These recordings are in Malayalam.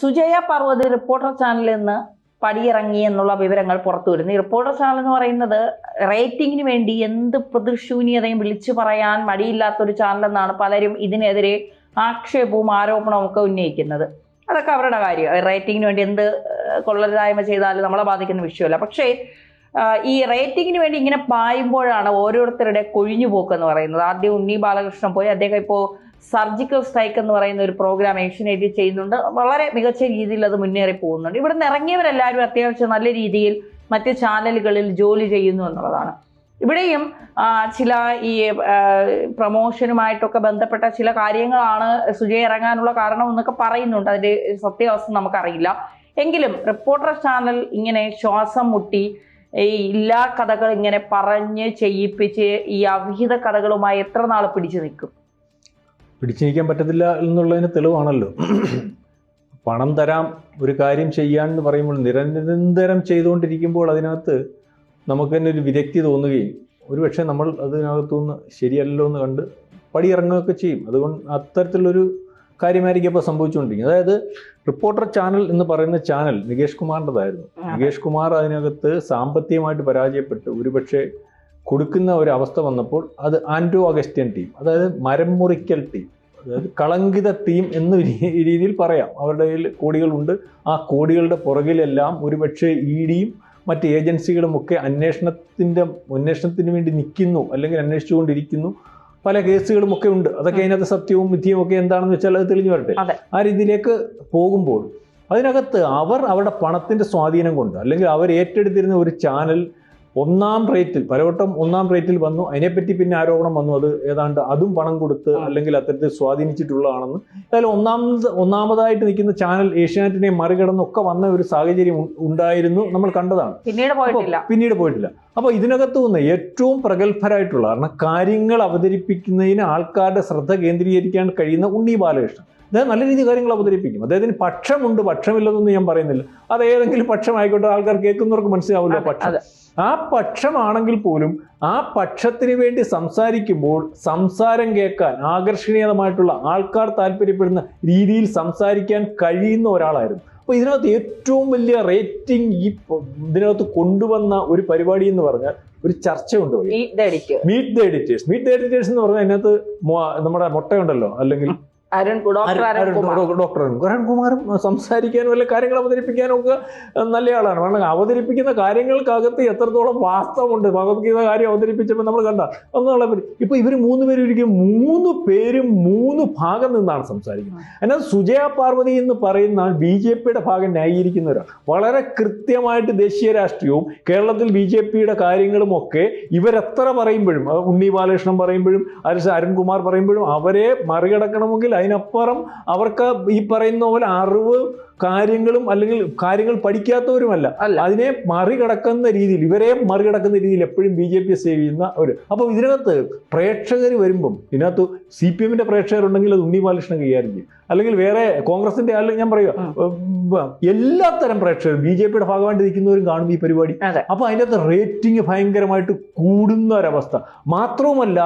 സുജയ പാർവതി റിപ്പോർട്ടർ ചാനലിൽ നിന്ന് പടിയിറങ്ങി എന്നുള്ള വിവരങ്ങൾ പുറത്തു വരുന്നു. ഈ റിപ്പോർട്ടർ ചാനൽ എന്ന് പറയുന്നത് റേറ്റിംഗിന് വേണ്ടി എന്ത് പ്രതിശൂന്യതയും വിളിച്ചു പറയാൻ മടിയില്ലാത്തൊരു ചാനൽ എന്നാണ് പലരും ഇതിനെതിരെ ആക്ഷേപവും ആരോപണവും ഒക്കെ ഉന്നയിക്കുന്നത്. അതൊക്കെ അവരുടെ കാര്യം. റേറ്റിംഗിന് വേണ്ടി എന്ത് കൊള്ളരുതായ്മ ചെയ്താലും നമ്മളെ ബാധിക്കുന്ന വിഷയമല്ല. പക്ഷേ ഈ റേറ്റിംഗിന് വേണ്ടി ഇങ്ങനെ പായുമ്പോഴാണ് ഓരോരുത്തരുടെ കൊഴിഞ്ഞു പോക്കെന്ന് പറയുന്നത്. ആദ്യം ഉണ്ണി ബാലകൃഷ്ണൻ പോയി. അദ്ദേഹം ഇപ്പോൾ സർജിക്കൽ സ്ട്രൈക്ക് എന്ന് പറയുന്ന ഒരു പ്രോഗ്രാം ഏഷ്യനേറ്റിൽ ചെയ്യുന്നുണ്ട്. വളരെ മികച്ച രീതിയിൽ അത് മുന്നേറി പോകുന്നുണ്ട്. ഇവിടുന്ന് ഇറങ്ങിയവരെല്ലാവരും അത്യാവശ്യം നല്ല രീതിയിൽ മറ്റ് ചാനലുകളിൽ ജോലി ചെയ്യുന്നു എന്നുള്ളതാണ്. ഇവിടെയും ചില ഈ പ്രൊമോഷനുമായിട്ടൊക്കെ ബന്ധപ്പെട്ട ചില കാര്യങ്ങളാണ് സുജയ ഇറങ്ങാനുള്ള കാരണം എന്നൊക്കെ പറയുന്നുണ്ട്. അതിന്റെ സത്യാവസ്ഥ നമുക്കറിയില്ല. എങ്കിലും റിപ്പോർട്ടർ ചാനൽ ഇങ്ങനെ ശ്വാസം മുട്ടി ഈ ഇല്ലാ കഥകൾ ഇങ്ങനെ പറഞ്ഞ് ചെയ്യിപ്പിച്ച് ഈ അവിഹിത കഥകളുമായി എത്ര നാൾ പിടിച്ചു നിൽക്കും? പിടിച്ചു നിൽക്കാൻ പറ്റത്തില്ല എന്നുള്ളതിന് തെളിവാണല്ലോ. പണം തരാം ഒരു കാര്യം ചെയ്യാൻ എന്ന് പറയുമ്പോൾ നിരന്തരം ചെയ്തുകൊണ്ടിരിക്കുമ്പോൾ അതിനകത്ത് നമുക്ക് തന്നെ ഒരു വിദഗ്ധി തോന്നുകയും ഒരു പക്ഷേ നമ്മൾ അതിനകത്തുനിന്ന് ശരിയല്ലോ എന്ന് കണ്ട് പടിയിറങ്ങുകയൊക്കെ ചെയ്യും. അതുകൊണ്ട് അത്തരത്തിലുള്ളൊരു കാര്യമായിരിക്കും ഇപ്പോൾ സംഭവിച്ചുകൊണ്ടിരിക്കുന്നത്. അതായത് റിപ്പോർട്ടർ ചാനൽ എന്ന് പറയുന്ന ചാനൽ നികേഷ് കുമാറിന്റെതായിരുന്നു. നികേഷ് കുമാർ അതിനകത്ത് സാമ്പത്തികമായിട്ട് പരാജയപ്പെട്ട്. ഒരുപക്ഷെ കൊടുക്കുന്ന ഒരു അവസ്ഥ വന്നപ്പോൾ അത് ആൻഡ്രോ അഗസ്റ്റ്യൻ ടീം അതായത് മരം മുറിക്കൽ ടീം. അതായത് കളങ്കിത ടീം എന്ന രീതിയിൽ പറയാം. അവരുടെ കയ്യിൽ കോടികളുണ്ട്. ആ കോടികളുടെ പുറകിലെല്ലാം ഒരുപക്ഷെ ഇ ഡിയും മറ്റ് ഏജൻസികളും ഒക്കെ അന്വേഷണത്തിന്റെ അന്വേഷണത്തിന് വേണ്ടി നിൽക്കുന്നു അല്ലെങ്കിൽ അന്വേഷിച്ചുകൊണ്ടിരിക്കുന്നു. പല കേസുകളും ഒക്കെ ഉണ്ട്. അതൊക്കെ അതിനകത്ത് സത്യവും വിധിയും ഒക്കെ എന്താണെന്ന് വെച്ചാൽ അത് തെളിഞ്ഞു വരട്ടെ. ആ രീതിയിലേക്ക് പോകുമ്പോൾ അതിനകത്ത് അവർ അവരുടെ പണത്തിന്റെ സ്വാധീനം കൊണ്ട് അല്ലെങ്കിൽ അവർ ഏറ്റെടുത്തിരുന്ന ഒരു ചാനൽ ഒന്നാം റേറ്റിൽ പലവട്ടം ഒന്നാം റേറ്റിൽ വന്നു. അതിനെപ്പറ്റി പിന്നെ ആരോപണം വന്നു. അത് ഏതാണ്ട് അതും പണം കൊടുത്ത് അല്ലെങ്കിൽ അത്തരത്തിൽ സ്വാധീനിച്ചിട്ടുള്ളതാണെന്ന്. ഏതായാലും ഒന്നാമത് ഒന്നാമതായിട്ട് നിൽക്കുന്ന ചാനൽ ഏഷ്യാനെറ്റിനെ മറികടന്നൊക്കെ വന്ന ഒരു സാഹചര്യം ഉണ്ടായിരുന്നു. നമ്മൾ കണ്ടതാണ്. പിന്നീട് പോയിട്ടില്ല. പിന്നീട് പോയിട്ടില്ല. അപ്പോൾ ഇതിനകത്ത് നിന്ന് ഏറ്റവും പ്രഗത്ഭരായിട്ടുള്ള കാരണം കാര്യങ്ങൾ അവതരിപ്പിക്കുന്നതിന് ആൾക്കാരുടെ ശ്രദ്ധ കേന്ദ്രീകരിക്കാൻ കഴിയുന്ന ഉണ്ണി ബാലകൃഷ്ണൻ. അദ്ദേഹം നല്ല രീതിയിൽ കാര്യങ്ങൾ അവതരിപ്പിക്കും. അദ്ദേഹത്തിന് പക്ഷമുണ്ട് പക്ഷമില്ലെന്നൊന്നും ഞാൻ പറയുന്നില്ല. അത് ഏതെങ്കിലും പക്ഷമായിക്കോട്ടെ ആൾക്കാർ കേൾക്കുന്നവർക്ക് മനസ്സിലാവില്ല പക്ഷം. ആ പക്ഷമാണെങ്കിൽ പോലും ആ പക്ഷത്തിന് വേണ്ടി സംസാരിക്കുമ്പോൾ സംസാരം കേൾക്കാൻ ആകർഷണീയമായിട്ടുള്ള ആൾക്കാർ താല്പര്യപ്പെടുന്ന രീതിയിൽ സംസാരിക്കാൻ കഴിയുന്ന ഒരാളായിരുന്നു. അപ്പോൾ ഇതിനകത്ത് ഏറ്റവും വലിയ റേറ്റിംഗ് ഈ ഇതിനകത്ത് കൊണ്ടുവന്ന ഒരു പരിപാടി എന്ന് പറഞ്ഞാൽ ഒരു ചർച്ചയുണ്ട് meet the editors meet the editors എന്ന് പറഞ്ഞാൽ അതിനകത്ത് നമ്മുടെ മുട്ടയുണ്ടല്ലോ അല്ലെങ്കിൽ ഡോക്ടർ അരുൺകുമാറും സംസാരിക്കാനും അല്ലെ കാര്യങ്ങൾ അവതരിപ്പിക്കാനും ഒക്കെ നല്ല ആളാണ് കാരണം അവതരിപ്പിക്കുന്ന കാര്യങ്ങൾക്കകത്ത് എത്രത്തോളം വാസ്തവമുണ്ട് ഭഗവത്ഗീത കാര്യം അവതരിപ്പിച്ചപ്പോൾ നമ്മൾ കണ്ട ഒന്നുള്ള ഇപ്പൊ ഇവർ മൂന്ന് പേരും ഇരിക്കും മൂന്ന് പേരും മൂന്ന് ഭാഗം നിന്നാണ് സംസാരിക്കുന്നത്. അതിനകത്ത് സുജയ പാർവതി എന്ന് പറയുന്ന ബി ജെ പിയുടെ ഭാഗം ന്യായീകരിക്കുന്നവരാണ് വളരെ കൃത്യമായിട്ട് ദേശീയ രാഷ്ട്രീയവും കേരളത്തിൽ ബി ജെ പിയുടെ കാര്യങ്ങളും ഒക്കെ ഇവരെത്ര പറയുമ്പോഴും ഉണ്ണി ബാലകൃഷ്ണൻ പറയുമ്പോഴും അരുൺ അരുൺകുമാർ പറയുമ്പോഴും അവരെ മറികടക്കണമെങ്കിൽ അതിനപ്പുറം അവർക്ക് ഈ പറയുന്ന പോലെ അറിവ് കാര്യങ്ങളും അല്ലെങ്കിൽ കാര്യങ്ങൾ പഠിക്കാത്തവരുമല്ല. അതിനെ മറികടക്കുന്ന രീതിയിൽ ഇവരെ മറികടക്കുന്ന രീതിയിൽ എപ്പോഴും ബി ജെ പി സേവ് ചെയ്യുന്ന ഒരു. അപ്പോൾ ഇതിനകത്ത് പ്രേക്ഷകർ വരുമ്പം ഇതിനകത്ത് സി പി എമ്മിന്റെ പ്രേക്ഷകരുണ്ടെങ്കിൽ അത് ഉണ്ണി ബാലകൃഷ്ണൻ കൈകാര്യം ചെയ്യും. അല്ലെങ്കിൽ വേറെ കോൺഗ്രസിന്റെ അല്ലെങ്കിൽ ഞാൻ പറയുക എല്ലാ തരം പ്രേക്ഷകരും ബി ജെ പിയുടെ ഭാഗമായിട്ട് നിൽക്കുന്നവരും കാണും ഈ പരിപാടി. അപ്പോൾ അതിനകത്ത് റേറ്റിംഗ് ഭയങ്കരമായിട്ട് കൂടുന്ന ഒരവസ്ഥ. മാത്രവുമല്ല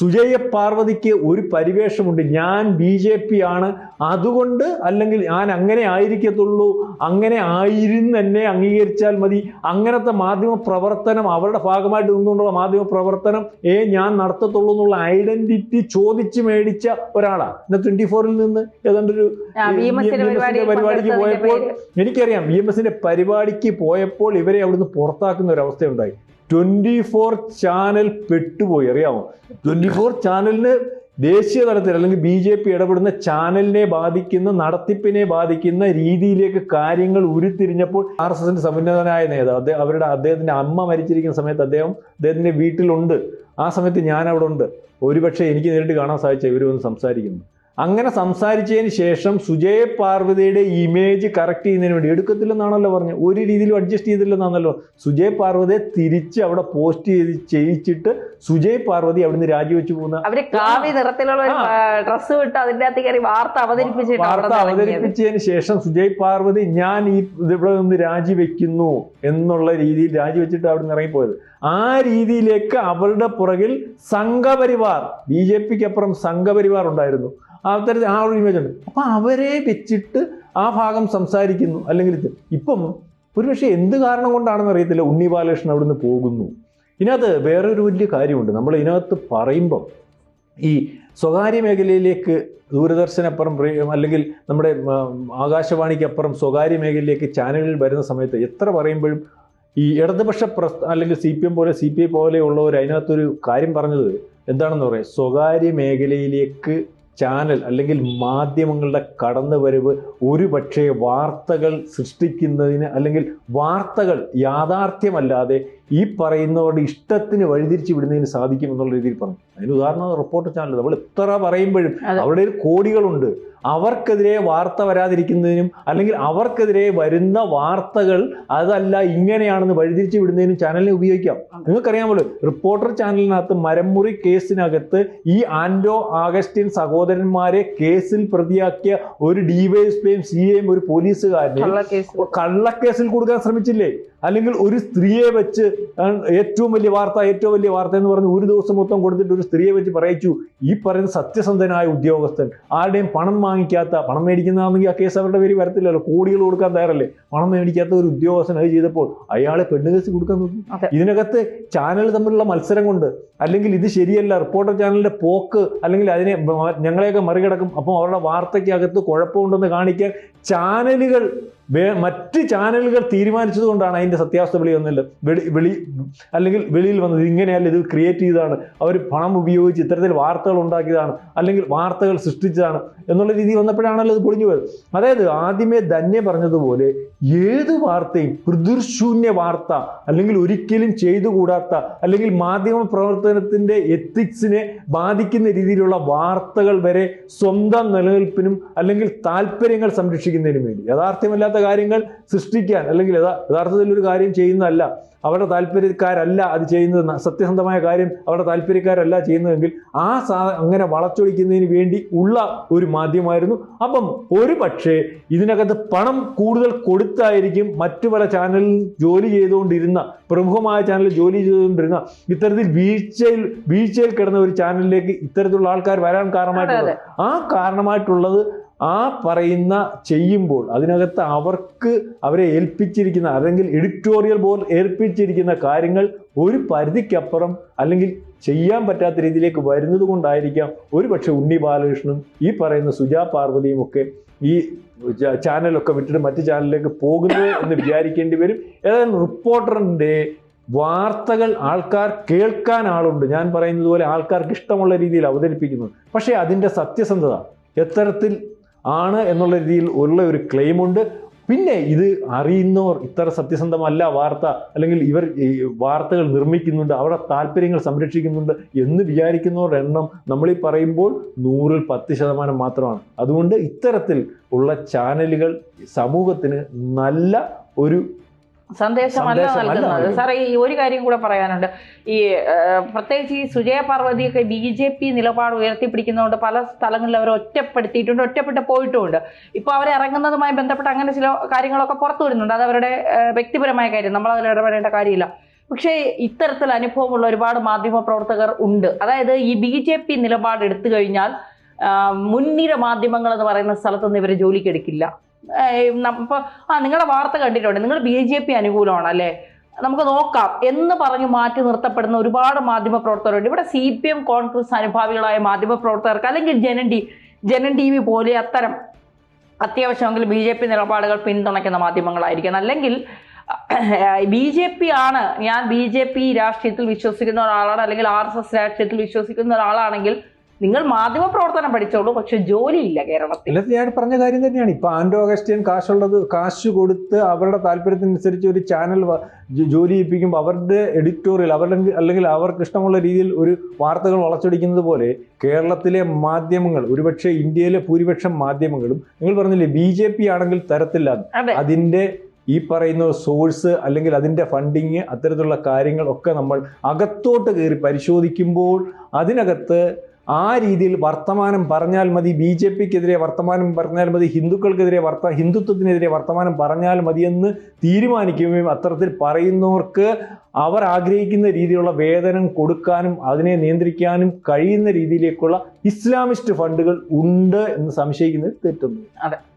സുജയ പാർവതിക്ക് ഒരു പരിവേഷമുണ്ട്. ഞാൻ ബി ജെ പി ആണ് അതുകൊണ്ട് അല്ലെങ്കിൽ ഞാൻ അങ്ങനെ ആയിരിക്കത്തുള്ളൂ അങ്ങനെ ആയിരുന്നു എന്നെ അംഗീകരിച്ചാൽ മതി. അങ്ങനത്തെ മാധ്യമ പ്രവർത്തനം അവരുടെ ഭാഗമായിട്ട് നിന്നുകൊണ്ടുള്ള മാധ്യമ പ്രവർത്തനം ഏ ഞാൻ നടത്തത്തുള്ളൂ എന്നുള്ള ഐഡന്റിറ്റി ചോദിച്ച് മേടിച്ച ഒരാളാണ് ഇന്ന് ട്വന്റി ഫോറിൽ നിന്ന് VMS-ന്റെ പരിപാടിയിൽ പരിപാടിക്ക് പോയപ്പോൾ. എനിക്കറിയാം ബി എം എസിന്റെ പരിപാടിക്ക് പോയപ്പോൾ ഇവരെ അവിടുന്ന് പുറത്താക്കുന്ന ഒരു അവസ്ഥയുണ്ടായി. ട്വന്റി ഫോർ ചാനൽ പെട്ടുപോയി അറിയാമോ? ട്വന്റി ഫോർ ചാനലിന് ദേശീയ തലത്തിൽ അല്ലെങ്കിൽ ബി ജെ പി ഇടപെടുന്ന ചാനലിനെ ബാധിക്കുന്ന നടത്തിപ്പിനെ ബാധിക്കുന്ന രീതിയിലേക്ക് കാര്യങ്ങൾ ഉരുത്തിരിഞ്ഞപ്പോൾ ആർ എസ് എസിന്റെ സമുന്നതനായ നേതാവ് അവരുടെ അദ്ദേഹത്തിന്റെ അമ്മ മരിച്ചിരിക്കുന്ന സമയത്ത് അദ്ദേഹം അദ്ദേഹത്തിന്റെ വീട്ടിലുണ്ട്. ആ സമയത്ത് ഞാൻ അവിടെ ഉണ്ട് ഒരുപക്ഷെ എനിക്ക് നേരിട്ട് കാണാൻ സാധിച്ച ഇവർ വന്ന് സംസാരിക്കുന്നു. അങ്ങനെ സംസാരിച്ചതിന് ശേഷം സുജയ പാർവതിയുടെ ഇമേജ് കറക്റ്റ് ചെയ്യുന്നതിന് വേണ്ടി എടുക്കത്തില്ലെന്നാണല്ലോ പറഞ്ഞത് ഒരു രീതിയിലും അഡ്ജസ്റ്റ് ചെയ്തില്ലെന്നാണല്ലോ. സുജയ് പാർവതിയെ തിരിച്ച് അവിടെ പോസ്റ്റ് ചെയ്ത് ചെയ്യിച്ചിട്ട് സുജയ് പാർവതി അവിടുന്ന് രാജിവെച്ചു പോകുന്ന അവർ കാവി നിറത്തിലുള്ള ഡ്രസ്സ് വിട്ട് അതിന്റെ അകത്ത് കയറി വാർത്ത അവതരിപ്പിച്ചിട്ട് വാർത്ത അവതരിപ്പിച്ചതിന് ശേഷം സുജയ് പാർവതി ഞാൻ ഈ ഇവിടെ നിന്ന് രാജിവെക്കുന്നു എന്നുള്ള രീതിയിൽ രാജിവെച്ചിട്ട് അവിടെ നിന്ന് ഇറങ്ങിപ്പോയത്. ആ രീതിയിലേക്ക് അവരുടെ പുറകിൽ സംഘപരിവാർ ബി ജെ പിക്ക് അപ്പുറം സംഘപരിവാർ ഉണ്ടായിരുന്നു. അത്തരത്തിൽ ആ ഒരു ഇമേജ് ഉണ്ട്. അപ്പം അവരെ വെച്ചിട്ട് ആ ഭാഗം സംസാരിക്കുന്നു. അല്ലെങ്കിൽ ഇത്. ഇപ്പം ഒരുപക്ഷെ എന്ത് കാരണം കൊണ്ടാണെന്ന് അറിയത്തില്ല. ഉണ്ണി ബാലകൃഷ്ണൻ അവിടുന്ന് പോകുന്നു. ഇതിനകത്ത് വേറൊരു വലിയ കാര്യമുണ്ട്. നമ്മൾ ഇതിനകത്ത് പറയുമ്പം ഈ സ്വകാര്യ മേഖലയിലേക്ക് ദൂരദർശനപ്പുറം അല്ലെങ്കിൽ നമ്മുടെ ആകാശവാണിക്കപ്പുറം സ്വകാര്യ മേഖലയിലേക്ക് ചാനലുകൾ വരുന്ന സമയത്ത് എത്ര പറയുമ്പോഴും ഈ ഇടതുപക്ഷ പ്രസ് അല്ലെങ്കിൽ സി പി എം പോലെ സി പി ഐ പോലെയുള്ളവർ അതിനകത്തൊരു കാര്യം പറഞ്ഞത് എന്താണെന്ന് പറയാം. സ്വകാര്യ മേഖലയിലേക്ക് ചാനൽ അല്ലെങ്കിൽ മാധ്യമങ്ങളുടെ കടന്നുവരവ് വരവ് പക്ഷേ വാർത്തകൾ സൃഷ്ടിക്കുന്നതിന് അല്ലെങ്കിൽ വാർത്തകൾ യാഥാർത്ഥ്യമല്ലാതെ ഈ പറയുന്നവരുടെ ഇഷ്ടത്തിന് വഴിതിരിച്ച് വിടുന്നതിന് സാധിക്കും എന്നുള്ള രീതിയിൽ പറഞ്ഞു. അതിന് ഉദാഹരണം റിപ്പോർട്ടർ ചാനൽ നമ്മൾ എത്ര പറയുമ്പോഴും അവരുടെ അവിടെ കോടികളുണ്ട്. അവർക്കെതിരെ വാർത്ത വരാതിരിക്കുന്നതിനും അല്ലെങ്കിൽ അവർക്കെതിരെ വരുന്ന വാർത്തകൾ അതല്ല ഇങ്ങനെയാണെന്ന് വഴിതിരിച്ച് വിടുന്നതിനും ചാനലിനെ ഉപയോഗിക്കാം. നിങ്ങൾക്കറിയാമല്ലോ റിപ്പോർട്ടർ ചാനലിനകത്ത് മരമുറി കേസിനകത്ത് ഈ ആൻഡോ ആഗസ്റ്റിൻ സഹോദരന്മാരെ കേസിൽ പ്രതിയാക്കിയ ഒരു ഡിവൈഎസ്പിയും സി എയും ഒരു പോലീസുകാരനെ കള്ളക്കേസ്. കള്ളക്കേസിൽ കൊടുക്കാൻ ശ്രമിച്ചില്ലേ? അല്ലെങ്കിൽ ഒരു സ്ത്രീയെ വെച്ച് ഏറ്റവും വലിയ വാർത്ത ഏറ്റവും വലിയ വാർത്ത എന്ന് പറഞ്ഞ് ഒരു ദിവസം മൊത്തം കൊടുത്തിട്ട് ഒരു സ്ത്രീയെ വെച്ച് പറയിച്ചു. ഈ പറയുന്ന സത്യസന്ധനായ ഉദ്യോഗസ്ഥൻ ആരുടെയും പണം വാങ്ങിക്കാത്ത പണം മേടിക്കുന്നതാണെങ്കിൽ ആ കേസ് അവരുടെ പേര് വരത്തില്ലല്ലോ. കോടികൾ കൊടുക്കാൻ തയ്യാറല്ലേ? പണം മേടിക്കാത്ത ഒരു ഉദ്യോഗസ്ഥൻ അത് ചെയ്തപ്പോൾ അയാളെ പെണ്ണുകേസ് കൊടുക്കാൻ നോക്കി. ഇതിനകത്ത് ചാനൽ തമ്മിലുള്ള മത്സരം കൊണ്ട് അല്ലെങ്കിൽ ഇത് ശരിയല്ല റിപ്പോർട്ടർ ചാനലിന്റെ പോക്ക് അല്ലെങ്കിൽ അതിനെ ഞങ്ങളെയൊക്കെ മറികടക്കും. അപ്പം അവരുടെ വാർത്തയ്ക്കകത്ത് കുഴപ്പമുണ്ടെന്ന് കാണിക്കാൻ ചാനലുകൾ മറ്റ് ചാനലുകൾ തീരുമാനിച്ചത് കൊണ്ടാണ് അതിന്റെ സത്യാവസ്ഥ വെളി വന്നില്ല. വെളി വെളി അല്ലെങ്കിൽ വെളിയിൽ വന്നത് ഇങ്ങനെയല്ല ഇത് ക്രിയേറ്റ് ചെയ്തതാണ്. അവർ പണം ഉപയോഗിച്ച് ഇത്തരത്തിൽ വാർത്തകൾ ഉണ്ടാക്കിയതാണ് അല്ലെങ്കിൽ വാർത്തകൾ സൃഷ്ടിച്ചതാണ് എന്നുള്ള രീതി വന്നപ്പോഴാണല്ലോ ഇത് പൊളിഞ്ഞു പോയത്. അതായത് ആദ്യമേ ധന്യ പറഞ്ഞതുപോലെ ഏത് വാർത്തയും പ്രദുർശൂന്യ വാർത്ത അല്ലെങ്കിൽ ഒരിക്കലും ചെയ്തുകൂടാത്ത അല്ലെങ്കിൽ മാധ്യമ പ്രവർത്തനത്തിന്റെ എത്തിക്സിനെ ബാധിക്കുന്ന രീതിയിലുള്ള വാർത്തകൾ വരെ സ്വന്തം നിലനിൽപ്പിനും അല്ലെങ്കിൽ താല്പര്യങ്ങൾ സംരക്ഷിക്കുന്നതിനും വേണ്ടി. യഥാർത്ഥ്യമല്ലാത്ത കാര്യങ്ങൾ സൃഷ്ടിക്കാൻ അല്ലെങ്കിൽ യഥാ- യഥാർത്ഥത്തിൽ ഒരു കാര്യം ചെയ്യുന്നതല്ല അവരുടെ താല്പര്യക്കാരല്ല അത് ചെയ്യുന്നത്. സത്യസന്ധമായ കാര്യം അവരുടെ താല്പര്യക്കാരല്ല ചെയ്യുന്നതെങ്കിൽ ആ സാ അങ്ങനെ വളച്ചൊടിക്കുന്നതിന് വേണ്ടി ഉള്ള ഒരു മാധ്യമമായിരുന്നു അപ്പം. ഒരു പക്ഷേ ഇതിനകത്ത് പണം കൂടുതൽ കൊടുത്തായിരിക്കും മറ്റു പല ചാനലിൽ ജോലി ചെയ്തുകൊണ്ടിരുന്ന പ്രമുഖമായ ചാനലിൽ ജോലി ചെയ്തുകൊണ്ടിരുന്ന ഇത്തരത്തിൽ വീഴ്ചയിൽ വീഴ്ചയിൽ കിടന്ന ഒരു ചാനലിലേക്ക് ഇത്തരത്തിലുള്ള ആൾക്കാർ വരാൻ കാരണമായിട്ടുള്ളത്. ആ കാരണമായിട്ടുള്ളത് ആ പറയുന്ന ചെയ്യുമ്പോൾ അതിനകത്ത് അവർക്ക് അവരെ ഏൽപ്പിച്ചിരിക്കുന്ന അല്ലെങ്കിൽ എഡിറ്റോറിയൽ ബോർഡ് ഏൽപ്പിച്ചിരിക്കുന്ന കാര്യങ്ങൾ ഒരു പരിധിക്കപ്പുറം അല്ലെങ്കിൽ ചെയ്യാൻ പറ്റാത്ത രീതിയിലേക്ക് വരുന്നത് കൊണ്ടായിരിക്കാം ഒരു പക്ഷെ ഉണ്ണി ബാലകൃഷ്ണനും ഈ പറയുന്ന സുജാ പാർവതിയും ഒക്കെ ഈ ചാനലൊക്കെ വിട്ടിട്ട് മറ്റു ചാനലിലേക്ക് പോകുന്നത് എന്ന് വിചാരിക്കേണ്ടി വരും. ഏതായാലും റിപ്പോർട്ടറിന്റെ വാർത്തകൾ ആൾക്കാർ കേൾക്കാൻ ആളുണ്ട്. ഞാൻ പറയുന്നത് പോലെ ആൾക്കാർക്ക് ഇഷ്ടമുള്ള രീതിയിൽ അവതരിപ്പിക്കുന്നു. പക്ഷേ അതിന്റെ സത്യസന്ധത എത്തരത്തിൽ ആണ് എന്നുള്ള രീതിയിൽ ഉള്ള ഒരു ക്ലെയിമുണ്ട് പിന്നെ ഇത് അറിയുന്നവർ ഇത്ര സത്യസന്ധമല്ല വാർത്ത അല്ലെങ്കിൽ ഇവർ വാർത്തകൾ നിർമ്മിക്കുന്നുണ്ട് അവരുടെ താല്പര്യങ്ങൾ സംരക്ഷിക്കുന്നുണ്ട് എന്ന് വിചാരിക്കുന്നവരുടെ എണ്ണം നമ്മൾ ഈ പറയുമ്പോൾ നൂറിൽ പത്ത് ശതമാനം മാത്രമാണ്. അതുകൊണ്ട് ഇത്തരത്തിൽ ഉള്ള ചാനലുകൾ സമൂഹത്തിന് നല്ല ഒരു സന്ദേശമല്ല നൽകുന്നത്. സാറേ ഈ ഒരു കാര്യം കൂടെ പറയാനുണ്ട്. ഈ പ്രത്യേകിച്ച് ഈ സുജയ പാർവതിയൊക്കെ ബി ജെ പി നിലപാട് ഉയർത്തിപ്പിടിക്കുന്നതുകൊണ്ട് പല സ്ഥലങ്ങളിൽ അവർ ഒറ്റപ്പെടുത്തിയിട്ടുണ്ട് ഒറ്റപ്പെട്ട് പോയിട്ടുമുണ്ട്. ഇപ്പോൾ അവർ ഇറങ്ങുന്നതുമായി ബന്ധപ്പെട്ട് അങ്ങനെ ചില കാര്യങ്ങളൊക്കെ പുറത്തു വരുന്നുണ്ട്. അത് അവരുടെ വ്യക്തിപരമായ കാര്യം. നമ്മൾ അതിൽ ഇടപെടേണ്ട കാര്യമില്ല. പക്ഷേ ഇത്തരത്തിൽ അനുഭവമുള്ള ഒരുപാട് മാധ്യമ പ്രവർത്തകർ ഉണ്ട്. അതായത് ഈ ബി ജെ പി നിലപാട് എടുത്തു കഴിഞ്ഞാൽ മുൻനിര മാധ്യമങ്ങൾ എന്ന് പറയുന്ന സ്ഥലത്തൊന്നും ഇവരെ ജോലിക്ക് എടുക്കില്ല. ഇപ്പോൾ ആ നിങ്ങളുടെ വാർത്ത കണ്ടിട്ടുണ്ട്. നിങ്ങൾ ബി ജെ പി അനുകൂലമാണല്ലേ? നമുക്ക് നോക്കാം. എന്ന് പറഞ്ഞ് മാറ്റി നിർത്തപ്പെടുന്ന ഒരുപാട് മാധ്യമ പ്രവർത്തകരുണ്ട് ഇവിടെ സി പി എം കോൺഗ്രസ് അനുഭാവികളായ മാധ്യമ പ്രവർത്തകർക്ക് അല്ലെങ്കിൽ Janam T Janam T V പോലെ അത്തരം അത്യാവശ്യമെങ്കിൽ ബി ജെ പി നിലപാടുകൾ പിന്തുണയ്ക്കുന്ന മാധ്യമങ്ങളായിരിക്കണം. അല്ലെങ്കിൽ ബി ജെ പി ആണ്. ഞാൻ ബി ജെ പി രാഷ്ട്രീയത്തിൽ വിശ്വസിക്കുന്ന ഒരാളാണ്. അല്ലെങ്കിൽ ആർ എസ് എസ് രാഷ്ട്രീയത്തിൽ വിശ്വസിക്കുന്ന ഒരാളാണെങ്കിൽ നിങ്ങൾ മാധ്യമ പ്രവർത്തനം പഠിച്ചോളൂ പക്ഷെ ജോലിയില്ല കേരളത്തിൽ. ഞാൻ പറഞ്ഞ കാര്യം തന്നെയാണ്. ഇപ്പൊ ആൻഡോ അഗസ്റ്റ്യൻ കാശുള്ളത് കാശ് കൊടുത്ത് അവരുടെ താല്പര്യത്തിനനുസരിച്ച് ഒരു ചാനൽ ജോലി ചെയ്യിപ്പിക്കുമ്പോൾ അവരുടെ എഡിറ്റോറിയൽ അവരുടെ അല്ലെങ്കിൽ അവർക്ക് ഇഷ്ടമുള്ള രീതിയിൽ ഒരു വാർത്തകൾ വളച്ചൊടിക്കുന്നത് പോലെ കേരളത്തിലെ മാധ്യമങ്ങൾ ഒരുപക്ഷെ ഇന്ത്യയിലെ ഭൂരിപക്ഷം മാധ്യമങ്ങളും നിങ്ങൾ പറഞ്ഞില്ലേ ബി ജെ പി ആണെങ്കിൽ തരത്തില്ല. അതിന്റെ ഈ പറയുന്ന സോഴ്സ് അല്ലെങ്കിൽ അതിന്റെ ഫണ്ടിങ് അത്തരത്തിലുള്ള കാര്യങ്ങൾ ഒക്കെ നമ്മൾ അകത്തോട്ട് കയറി പരിശോധിക്കുമ്പോൾ അതിനകത്ത് ആ രീതിയിൽ വർത്തമാനം പറഞ്ഞാൽ മതി ബി ജെ പിക്കെതിരെ വർത്തമാനം പറഞ്ഞാൽ മതി ഹിന്ദുക്കൾക്കെതിരെ വർത്ത ഹിന്ദുത്വത്തിനെതിരെ വർത്തമാനം പറഞ്ഞാൽ മതിയെന്ന് തീരുമാനിക്കുകയും അത്തരത്തിൽ പറയുന്നവർക്ക് അവർ ആഗ്രഹിക്കുന്ന രീതിയിലുള്ള വേതനം കൊടുക്കാനും അതിനെ നിയന്ത്രിക്കാനും കഴിയുന്ന രീതിയിലേക്കുള്ള ഇസ്ലാമിസ്റ്റ് ഫണ്ടുകൾ ഉണ്ട് എന്ന് സംശയിക്കുന്നത് തെറ്റൊന്നും